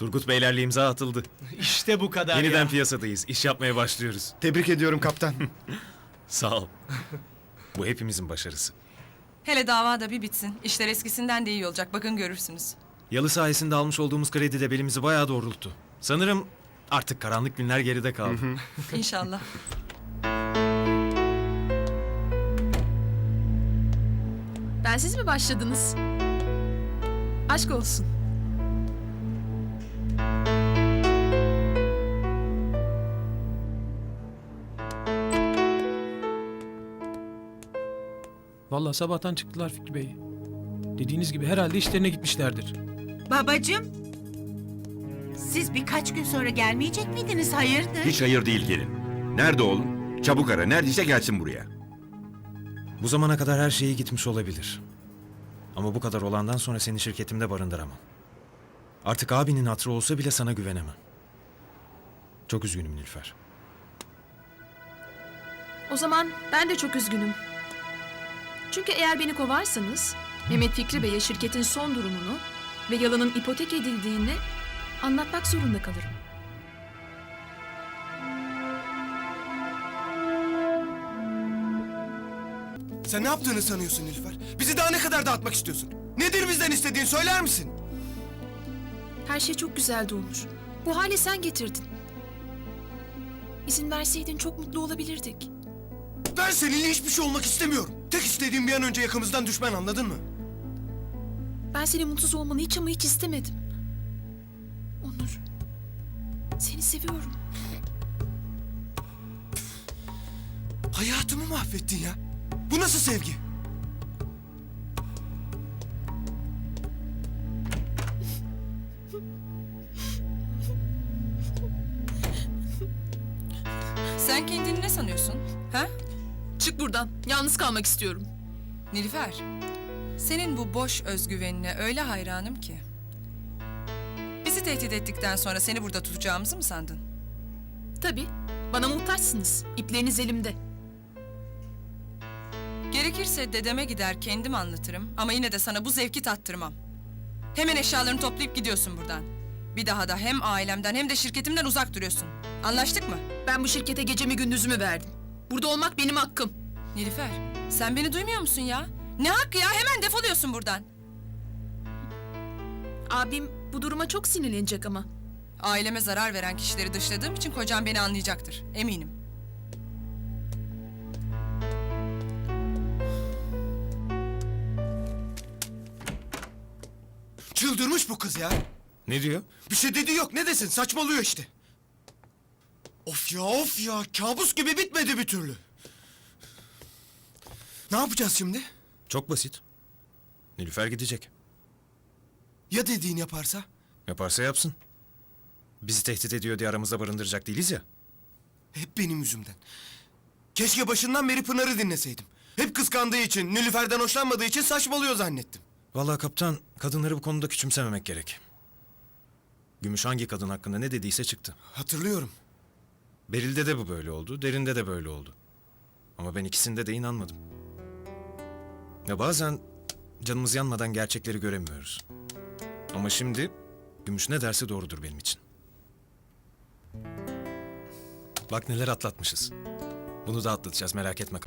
Turgut Beylerle imza atıldı. İşte bu kadar Yeniden ya. piyasadayız. İş yapmaya başlıyoruz. Tebrik ediyorum kaptan. Sağ ol. Bu hepimizin başarısı. Hele dava da bir bitsin. İşler eskisinden de iyi olacak. Bakın görürsünüz. Yalı sayesinde almış olduğumuz kredi de belimizi bayağı doğrulttu. Sanırım artık karanlık günler geride kaldı. İnşallah. Bensiz mi başladınız? Aşk olsun. Vallahi sabahtan çıktılar Fikri Bey. Dediğiniz gibi herhalde işlerine gitmişlerdir. Babacığım. Siz birkaç gün sonra gelmeyecek miydiniz? Hayırdır? Hiç hayır değil gelin. Nerede oğlum? Çabuk ara. Neredeyse gelsin buraya. Bu zamana kadar her şeyi gitmiş olabilir. Ama bu kadar olandan sonra seni şirketimde barındıramam. Artık abinin hatırı olsa bile sana güvenemem. Çok üzgünüm Nilüfer. O zaman ben de çok üzgünüm. Çünkü eğer beni kovarsanız Mehmet Fikri Bey'e şirketin son durumunu ve yalının ipotek edildiğini anlatmak zorunda kalırım. Sen ne yaptığını sanıyorsun Nilüfer? Bizi daha ne kadar dağıtmak istiyorsun? Nedir bizden istediğin söyler misin? Her şey çok güzeldi Onur. Bu hale sen getirdin. İzin verseydin çok mutlu olabilirdik. Ben seninle hiçbir şey olmak istemiyorum. Tek istediğim bir an önce yakamızdan düşmen anladın mı? Ben senin mutsuz olmanı hiç ama hiç istemedim. Onur, seni seviyorum. Hayatımı mahvettin ya. Bu nasıl sevgi? Sen kendini ne sanıyorsun? Ha? Çık buradan. Yalnız kalmak istiyorum. Nilüfer. Senin bu boş özgüvenine öyle hayranım ki. Bizi tehdit ettikten sonra seni burada tutacağımızı mı sandın? Tabii. Bana muhtaçsınız. İpleriniz elimde. Gerekirse dedeme gider kendim anlatırım ama yine de sana bu zevki tattırmam. Hemen eşyalarını toplayıp gidiyorsun buradan. Bir daha da hem ailemden hem de şirketimden uzak duruyorsun. Anlaştık mı? Ben bu şirkete gecemi gündüzümü verdim. Burada olmak benim hakkım. Nilüfer, sen beni duymuyor musun ya? Ne hakkı ya? Hemen defoluyorsun buradan. Abim bu duruma çok sinirlenecek ama. Aileme zarar veren kişileri dışladığım için kocam beni anlayacaktır. Eminim. Çıldırmış bu kız ya. Ne diyor? Bir şey dediği yok. Ne desin? Saçmalıyor işte. Of ya of ya. Kabus gibi bitmedi bir türlü. Ne yapacağız şimdi? Çok basit. Nilüfer gidecek. Ya dediğin yaparsa? Yaparsa yapsın. Bizi tehdit ediyor diye aramızda barındıracak değiliz ya. Hep benim yüzümden. Keşke başından beri Pınar'ı dinleseydim. Hep kıskandığı için, Nilüfer'den hoşlanmadığı için saçmalıyor zannettim. Vallahi kaptan, kadınları bu konuda küçümsememek gerek. Gümüş hangi kadın hakkında ne dediyse çıktı. Hatırlıyorum. Beril'de de bu böyle oldu, Derin'de de böyle oldu. Ama ben ikisinde de inanmadım. Ya bazen canımız yanmadan gerçekleri göremiyoruz. Ama şimdi Gümüş ne derse doğrudur benim için. Bak neler atlatmışız. Bunu da atlatacağız merak etme.